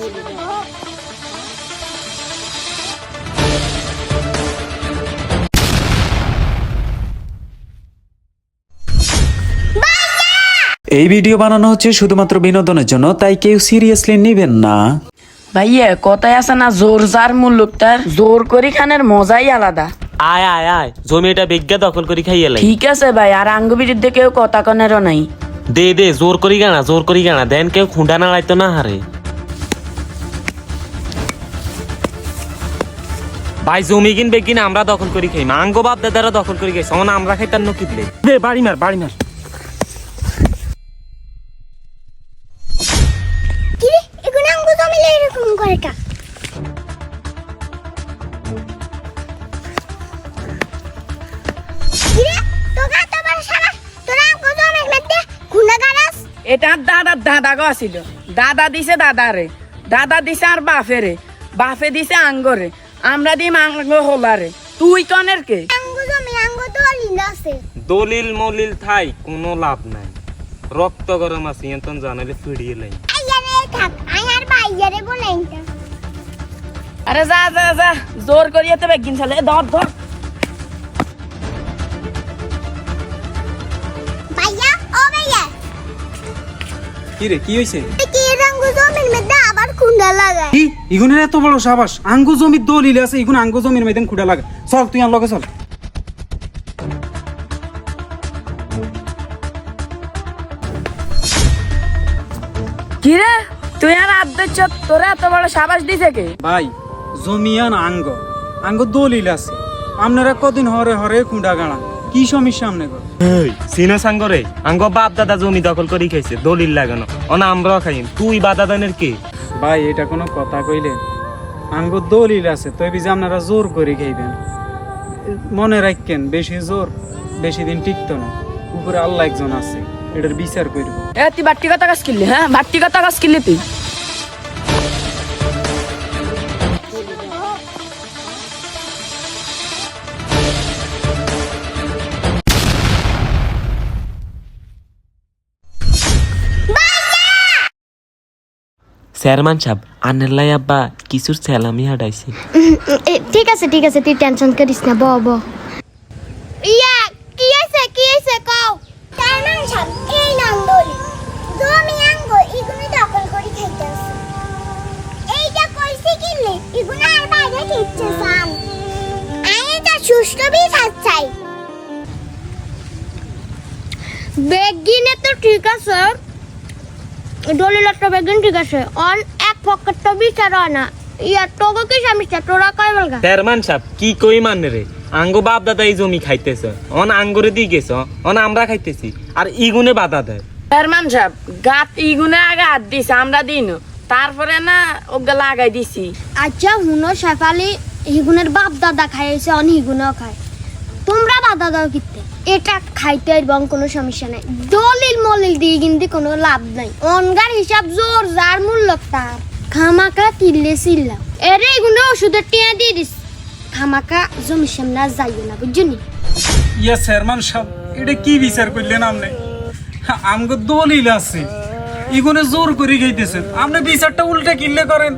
এই ভিডিও বানানো হচ্ছে শুধুমাত্র বিনোদনের জন্য তাই কেউ সিরিয়াসলি নেবেন না। ভাইয়া কথায় আছে না জোর যার মুল্লুকটার জোর করি খানের মজাই আলাদা। আয় আয় আয় জমিটা বিজ্ঞা দখল করি খাইয়ে লাই। ঠিক আছে ভাই আর আঙ্গ বিরুদ্ধে কেউ কথা কনেরও নাই। দে দে জোর করি গানা জোর করি গানা দেন কেউ খুঁডা নাড়াইতো না হারে। ভাই জমি কিন বেগিন আমরা দখল করি খাই। মাঙ্গ বাপ দাদারা দখল করি খাই। সমান আমরা খাইতাম না কিনলে দে বাড়ি মার বাড়ি মার। তোরা এটা দাদার দাদা গো ছিল দাদা দিছে দাদারে। দাদা দিছে আর বাফেরে বাফে দিছে আঙ্গরে। আমরা দিম আঙ্গ হোলারে। তুই কনের কে? দলিল মলিল থাই কোনো লাভ নাই। রক্ত গরম আছে এতন জানালে ফিরিয়ে লাই। আরে যা যা যা জোর করিয়ে তো বেগিন চলে ধর ধর। ভাইয়া ও ভাইয়া। কি রে কি হয়েছে আবার খুন্ডা লাগায় কি ইগুনের এত বড় সাবাস। আঙ্গু জমির দলিল আছে ইগুন আঙ্গু জমির মধ্যে খুঁড়া লাগা। চল তুই আর লগে চল। কি রে তুই আর তোরা এত বড় সাবাস দিছে কে? ভাই জমিয়ান আঙ্গ আঙ্গ দলিল আছে। আপনারা কদিন হরে হরে খুঁড়া গাড়া। কি সমস্যা আমনে গো? সিনো সাঙ্গরে আঙ্গ বাপ দাদা জমি দখল করি খাইছে দলিল লাগানো। অনা আমরাও খাইম তুই বাদা দানের কে? ভাই, এটা কোনো কথা কইলে? আঙ্গ দলিল আছে তই যে আপনারা জোর করে খাইবেন। মনে রাখেন, বেশি জোর, বেশি দিন টিকতো না। উপরে আল্লাহ একজন আছে, এটার বিচার করব। এ, তুই বাট্টি কথা কাজ কিনলি হ্যাঁ? বাট্টি কথা কাজ কিনলি তুই? চেয়ারম্যান সাহেব আনের লাই আব্বা কিছুর সেলামি হাডাইছে ঠিক আছে ঠিক আছে তুই টেনশন করিস না ব ব ইয়া কি আছে কি আছে কও। চেয়ারম্যান সাহেব এই নাম বলি জমি আঙ্গ ইগুনি দখল করি খাইতেছে এইটা কইছে কিনলে ইগুনি আর বাইরে খেচ্ছে সাম আমি তো সুষ্ঠু বিচার চাই। বেগিনে তো ঠিক আছে। দলিলটা বেগিন ঠিক আছে। অন এক পকেটটা বিচার না ইয়া তোকে কি সমস্যা তোরা কয় বলগা? চেয়ারম্যান সাহেব কি কই মানে রে? আঙ্গ বাপ দাদা এই জমি খাইতেছে। অন আঙ্গরে দিয়ে গেছ অন আমরা খাইতেছি। আর ইগুনে বাধা দেয়। চেয়ারম্যান সাহেব গাত ইগুনে আগে হাত দিছে আমরা দিন। তারপরে না ওকে লাগাই দিছি। আচ্ছা হুনো শেফালি হিগুনের বাপ দাদা খাইছে অন হিগুনও খায়। তোমরা বাধা দাও কিতে এটা খাইতে এবং কোনো সমস্যা নাই। দলিল মলিল দিয়ে কিন্তু কোনো লাভ নাই। অনগার হিসাব জোর, যার মূল্য তার। খামাকা কিনলে চিল্লাও এরে এগুলো ওষুধের টিয়া দিয়ে দিস। খামাকা জমি সামনে যাইও না বুঝলি ইয়া এটা কি বিচার করলেন আপনি আমগো দলিল আছে। ইগুনে জোর করে খাইতেছেন আপনি বিচারটা উল্টা কিনলে করেন।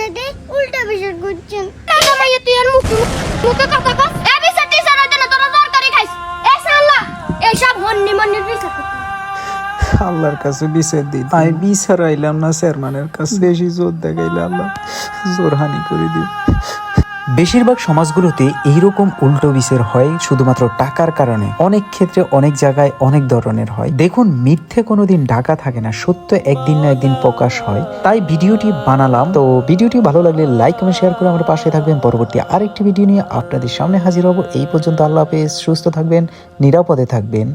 আন্নাতে উল্টা বিচার করছেন। কেন মাইয়া তুই আর মুখ মুখে কথা কস। এ এ মন্নির বিচার করতে আল্লাহর কাছে বিচার দিই। আমি বিচার আইলাম না, চেয়ারম্যানের কাছে। বেশি জোর দেখাইলে আল্লাহ জোর হানি করে দিই বেশিরভাগ সমাজগুলোতে এইরকম উল্টো বিচার হয় শুধুমাত্র টাকার কারণে। অনেক ক্ষেত্রে অনেক জায়গায় অনেক ধরনের হয়। দেখুন, মিথ্যে কোনোদিন ঢাকা থাকে না, সত্য একদিন না একদিন প্রকাশ হয়। তাই ভিডিওটি বানালাম। তো ভিডিওটি ভালো লাগলে লাইক কমেন্ট শেয়ার করে আমার পাশে থাকবেন। পরবর্তী আরেকটি ভিডিও নিয়ে আপনাদের সামনে হাজির হব। এই পর্যন্ত আল্লাহ হাফেজ, সুস্থ থাকবেন, নিরাপদে থাকবেন।